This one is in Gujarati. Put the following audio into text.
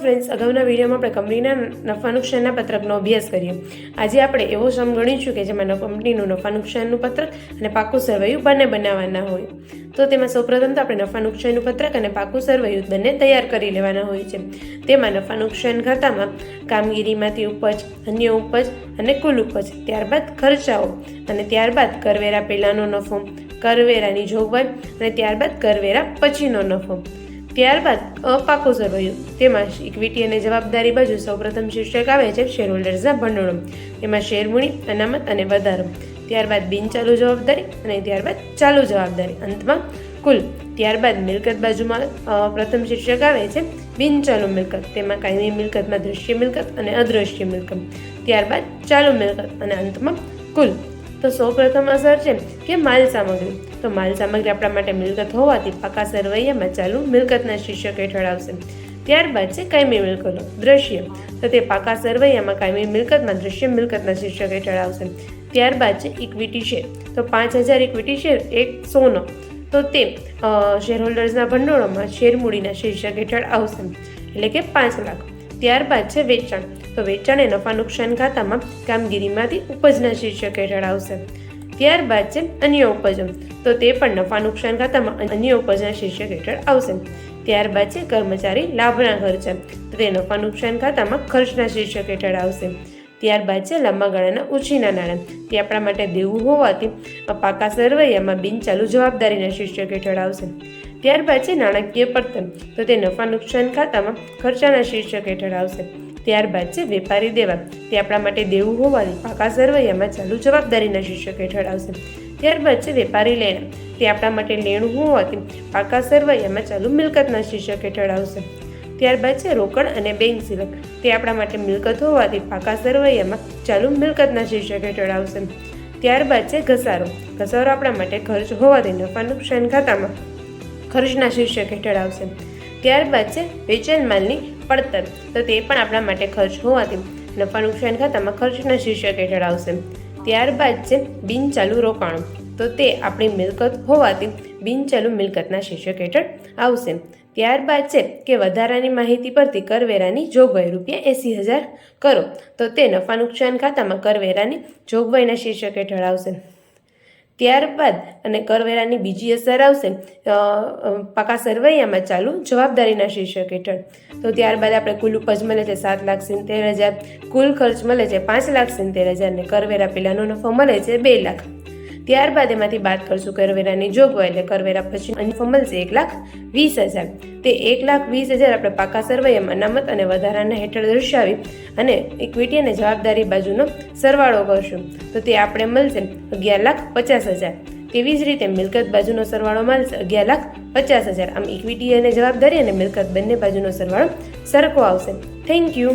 ફ્રેન્ડ્સ અગાઉના વિડીયોમાં આપણે કંપનીના નફા નુકસાનના પત્રકનો અભ્યાસ કરીએ આજે આપણે એવો સમ ગણીશું કે જેમાં કંપનીનું નફા નુકસાનનું પત્રક અને પાકું સરવૈયું બંને બનાવવાના હોય. તો તેમાં સૌપ્રથમ તો આપણે નફા નુકસાનનું પત્રક અને પાકું સરવૈયું બંને તૈયાર કરી લેવાના હોય છે. તેમાં નફા નુકસાન ખાતામાં કામગીરીમાંથી ઉપજ, અન્ય ઉપજ અને કુલ ઉપજ, ત્યારબાદ ખર્ચાઓ અને ત્યારબાદ કરવેરા પહેલાંનો નફો, કરવેરાની જોગવાઈ અને ત્યારબાદ કરવેરા પછીનો નફો. ત્યારબાદ અપાકો સરવૈયું તેમાં ઇક્વિટી અને જવાબદારી બાજુ સૌપ્રથમ શીર્ષક આવે છે શેર હોલ્ડર્સના ભંડોળો તેમાં શેરમૂડી અનામત અને વધારો. ત્યારબાદ બિનચાલુ જવાબદારી અને ત્યારબાદ ચાલુ જવાબદારી. અંતમાં કુલ, ત્યારબાદ મિલકત બાજુમાં પ્રથમ શીર્ષક આવે છે બિનચાલુ મિલકત. તેમાં કાયમી મિલકતમાં દૃશ્ય મિલકત અને અદૃશ્ય મિલકત. ત્યારબાદ ચાલુ મિલકત અને અંતમાં કુલ તો સૌપ્રથમ અસર છે કે માલ સામગ્રી. તો માલ સામગ્રી આપણા માટે મિલકત હોવાથી પાકા સરવૈયામાં ચાલુ મિલકતના શીર્ષક હેઠળ આવશે. ત્યારબાદ છે કાયમી મિલકતો, દ્રશ્ય. તો તે પાકા સરવૈયામાં કાયમી મિલકતમાં દ્રશ્ય મિલકતના શીર્ષક હેઠળ આવશે. ત્યારબાદ છે ઇક્વિટી શેર તો પાંચ હજાર ઇક્વિટી શેર એક સોનો. તો તે શેર હોલ્ડર્સના ભંડોળોમાં શેર મૂડીના શીર્ષક હેઠળ આવશે. એટલે કે પાંચ લાખ. ત્યારબાદ છે વેચાણ. તો વેચાણ એ નફા નુકસાન ખાતામાં કામગીરીમાંથી ઉપજના શીર્ષક હેઠળ આવશે. ત્યારબાદ છે અન્ય ઉપજો. તો તે પણ નફા નુકસાન ખાતામાં અન્ય ઉપજના શીર્ષક હેઠળ આવશે. ત્યારબાદ છે કર્મચારી લાભના ખર્ચા. તો તે નફા નુકસાન ખાતામાં ખર્ચના શીર્ષક હેઠળ આવશે. ત્યારબાદ છે લાંબા ગાળાના ઉછીના નાણાં. તે આપણા માટે દેવું હોવાથી પાકા સરવૈયામાં બિનચાલુ જવાબદારીના શીર્ષક હેઠળ આવશે ત્યારબાદ છે નાણાકીય પડતર. તો તે નફા નુકસાન ખાતામાં ખર્ચાના શીર્ષક હેઠળ આવશે ત્યારબાદ છે વેપારી દેવા. તે આપણા માટે દેવું હોવાથી પાકા સરવૈયામાં ચાલુ જવાબદારીના શીર્ષક હેઠળ આવશે ત્યારબાદ છે વેપારી લેણા. તે આપણા માટે લેણું હોવાથી પાકા સરવૈયામાં ચાલુ મિલકતના શીર્ષક હેઠળ આવશે ત્યારબાદ છે રોકડ અને બેંક સિલક. તે આપણા માટે મિલકત હોવાથી પાકા સરવૈયામાં ચાલુ મિલકતના શીર્ષક હેઠળ આવશે. ત્યારબાદ છે ઘસારો. ઘસારો આપણા માટે ખર્ચ હોવાથી નફા નુકસાન ખાતામાં ખર્ચના શીર્ષક હેઠળ આવશે. ત્યારબાદ છે વેચાણ માલની પડતર. તો તે પણ આપણા માટે ખર્ચ હોવાથી નફા નુકસાન ખાતામાં ખર્ચના શીર્ષક હેઠળ આવશે. ત્યારબાદ છે બિનચાલુ રોકાણો. તો તે આપણી મિલકત હોવાથી બિનચાલુ મિલકતના શીર્ષક હેઠળ આવશે. ત્યારબાદ છે કે વધારાની માહિતી પરથી કરવેરાની જોગવાઈ રૂપિયા એંસી હજાર કરો. તો તે નફા નુકસાન ખાતામાં કરવેરાની જોગવાઈના શીર્ષક હેઠળ આવશે. ત્યારબાદ અને કરવેરાની બીજી અસર આવશે પાકા સરવૈયામાં ચાલુ જવાબદારીના શીર્ષક હેઠળ. તો ત્યારબાદ આપણે કુલ ઉપજ મળે છે સાત લાખ સિત્તેર હજાર, કુલ ખર્ચ મળે છે પાંચ લાખ સિત્તેર હજાર ને કરવેરા પહેલાંનો નફો મળે છે બે લાખ. ત્યારબાદ એમાંથી બાદ કરશું કરવેરાની જોગવાઈ એટલે કરવેરા પછી નફો મળશે એક લાખ વીસ હજાર. તે એક લાખ વીસ હજાર આપણે પાકા સરવૈયામાં અનામત અને વધારાના હેઠળ દર્શાવી અને ઇક્વિટી અને જવાબદારી બાજુનો સરવાળો કરશું. તો તે આપણે મળશે અગિયાર લાખ પચાસ હજાર. તેવી જ રીતે મિલકત બાજુનો સરવાળો મળશે અગિયાર લાખ પચાસ હજાર. આમ ઇક્વિટી અને જવાબદારી અને મિલકત બંને બાજુનો સરવાળો સરખો આવશે. Thank you